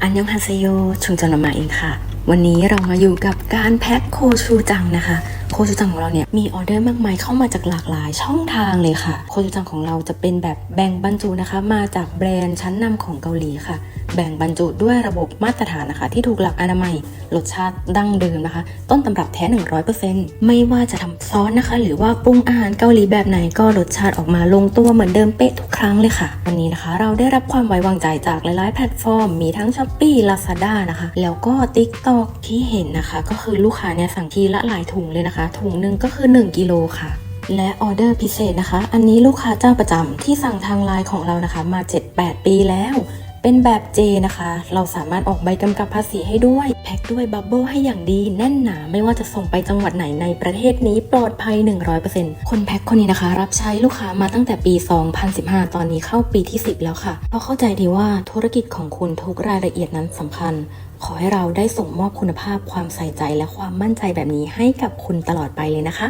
อันยองฮาเซโยชุนจันมาเองค่ะ วันนี้เรามาอยู่กับการแพ็คโคชูจังนะคะ โคชูจังของเราเนี่ยมีออเดอร์มากมายเข้ามาจากหลากหลายช่องทางเลยค่ะ โคชูจังของเราจะเป็นแบบแบ่งบรรจุนะคะ มาจากแบรนด์ชั้นนำของเกาหลีค่ะ แบ่งบรรจุด้วยระบบมาตรฐานนะคะ ที่ถูกหลักอนามัยรสชาติดั้งเดิมนะคะ ต้นตำรับแท้ 100%ไม่ว่าจะทำซอสนะคะ หรือว่าปรุงอาหารเกาหลีแบบไหนก็รสชาติออกมาลงตัวเหมือนเดิมเป๊ะทุกครั้งเลยค่ะ วันนี้นะคะ เราได้รับความไว้วางใจจากหลายๆแพลตฟอร์ม มีทั้ง s h อ p e e Lazada นะคะ แล้วก็ TikTok ที่เห็นนะคะ ก็คือลูกค้าเนี่ยสั่งทีละหลายถุงเลยนะคะถุงหนึ่งก็คือ 1 กิโลค่ะ และออเดอร์พิเศษนะคะ อันนี้ลูกค้าเจ้าประจำที่สั่งทางไลน์ของเรานะคะ มา 7-8 ปีแล้ว เป็นแบบเจนะคะ เราสามารถออกใบกำกับภาษีให้ด้วย แพ็คด้วยบับเบิลให้อย่างดี แน่นหนา ไม่ว่าจะส่งไปจังหวัดไหนในประเทศนี้ปลอดภัย 100%คนแพ็คคนนี้นะคะ รับใช้ลูกค้ามาตั้งแต่ปี 2015 ตอนนี้เข้าปีที่ 10 แล้วค่ะเพราะเข้าใจดีว่าธุรกิจของคุณทุกรายละเอียดนั้นสำคัญ ขอให้เราได้ส่งมอบคุณภาพความใส่ใจและความมั่นใจแบบนี้ให้กับคุณตลอดไปเลยนะคะ